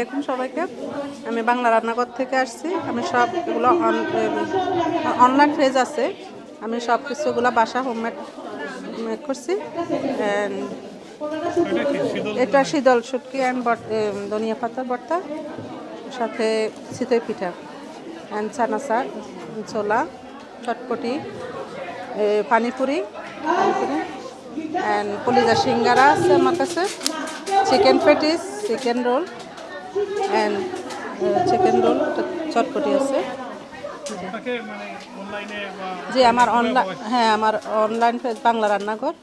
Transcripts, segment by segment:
আলাইকুম সবাইকে। আমি বাংলা রান্নাঘর থেকে আসছি। আমি সব এগুলো অনলাইন ফ্রেজ আছে। আমি সব কিছুগুলো বাসা হোমমেড করছি। এটা শীতল শুটকি অ্যান্ড ধনিয়া পাতার ভর্তা সাথে চিতই পিঠা। অ্যান্ড চানাচা ছোলা, চটপটি পানিপুরি পানিপুরি। অ্যান্ড কলিজা সিঙ্গারা আছে আমার কাছে। Chicken patties chicken roll and chicken roll চটপটি আছে। মানে জি আমার অনলাইন হ্যাঁ আমার অনলাইন বাংলা রান্নাঘর।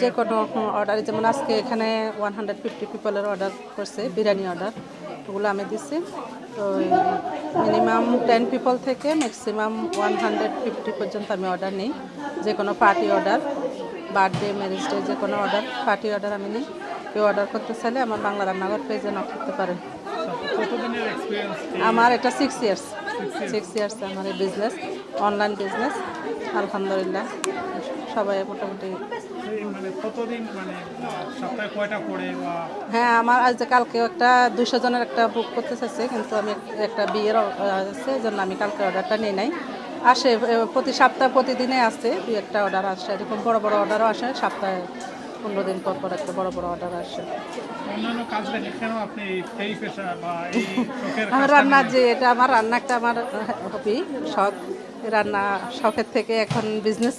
যে কোনো অর্ডার যেমন আজকে এখানে ওয়ান হান্ড্রেড ফিফটি পিপলের অর্ডার করছে বিরিয়ানি অর্ডার ওগুলো আমি দিচ্ছি তো মিনিমাম টেন পিপল থেকে ম্যাক্সিমাম ওয়ান হান্ড্রেড ফিফটি পর্যন্ত আমি অর্ডার নিই। যে কোনো party order birthday marriage day যে কোনো অর্ডার পার্টি অর্ডার আমি নিই। কেউ অর্ডার করতে চাইলে আমার বাংলা রান্নাঘর পেজে নক করতে পারেন আমার এটা সিক্স ইয়ার্স সিক্স ইয়ার্স আমার এই বিজনেস অনলাইন বিজনেস আলহামদুলিল্লাহ সবাই মোটামুটি মানে মানে হ্যাঁ আমার আজ কালকেও একটা দুশো জনের একটা বুক করতে চাইছে কিন্তু আমি একটা বিয়ের আছে এই জন্য আমি কালকে অর্ডারটা নিয়ে নাই। আসে প্রতি সপ্তাহ প্রতিদিনে আসে দুই একটা অর্ডার আসে। এরকম বড় বড় অর্ডারও আসে সপ্তাহে পনেরো দিন পর পর একটা বড় বড় অর্ডার আসে। অন্যান্য কাজ রেখে আপনি এই পেশা বা এই আমার রান্না যে এটা আমার রান্না একটা আমার হবি শখ। রান্না শখের থেকে এখন বিজনেস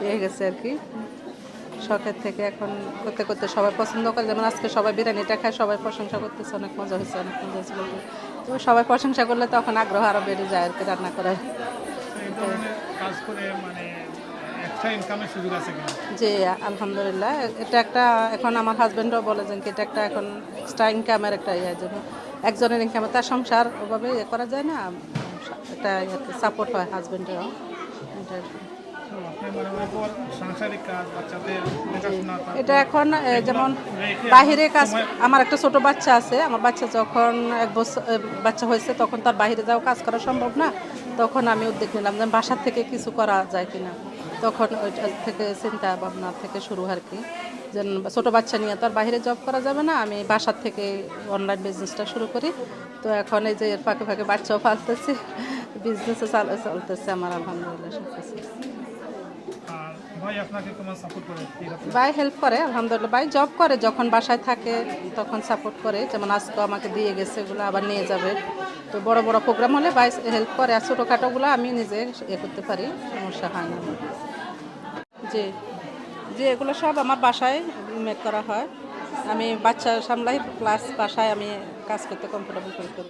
হয়ে গেছে আর কি। শখের থেকে এখন করতে করতে সবাই পছন্দ করে। যেমন আজকে সবাই বিরিয়ানিটা খায় সবাই প্রশংসা করতেছে অনেক মজা হয়েছে অনেক মজা হয়েছে বলতে। তো সবাই প্রশংসা করলে তখন আগ্রহ আরও বেড়ে যায় আর কি রান্না করার। কাজ করে মানে একটা ইনকামের সুযোগ আছে কিনা? যে আলহামদুলিল্লাহ। এটা একটা এখন আমার হাজব্যান্ডও বলে যে কি এটা একটা এখন এক্সট্রা ইনকামের একটা ইয়ে জন্য একজনের ইনকামে তার সংসার ওভাবে ইয়ে করা যায় না এটা সাপোর্ট হয় হাজব্যান্ডেরও এটা এখন যেমন বাহিরে কাজ আমার একটা ছোট বাচ্চা আছে আমার বাচ্চা যখন এক বছর বাচ্চা হয়েছে তখন তার বাইরে যাওয়া কাজ করা সম্ভব না তখন আমি উদ্যোগ নিলাম যে বাসার থেকে কিছু করা যায় কিনা। তখন ওইটা থেকে চিন্তা ভাবনা থেকে শুরু আর কি। যে ছোটো বাচ্চা নিয়ে তো আর বাইরে জব করা যাবে না, আমি বাসার থেকে অনলাইন বিজনেসটা শুরু করি। তো এখন এই যে এর ফাঁকে ফাঁকে বাচ্চাও পালতেছি বিজনেসও চালতেছে আমার, আলহামদুলিল্লাহ ভাই হেল্প করে আলহামদুলিল্লাহ। ভাই জব করে, যখন বাসায় থাকে, তখন সাপোর্ট করে। যেমন আজকে আমাকে দিয়ে গেছে, এগুলো আবার নিয়ে যাবে। তো বড় বড় প্রোগ্রাম হলে ভাই হেল্প করে, আর ছোটোখাটোগুলো আমি নিজে এ করতে পারি, সমস্যা হয় না। জি। জি, এগুলো সব আমার বাসায় মেক করা হয়। আমি বাচ্চা সামলাই প্লাস বাসায় আমি কাজ করতে কমফোর্টেবল ফিল করি।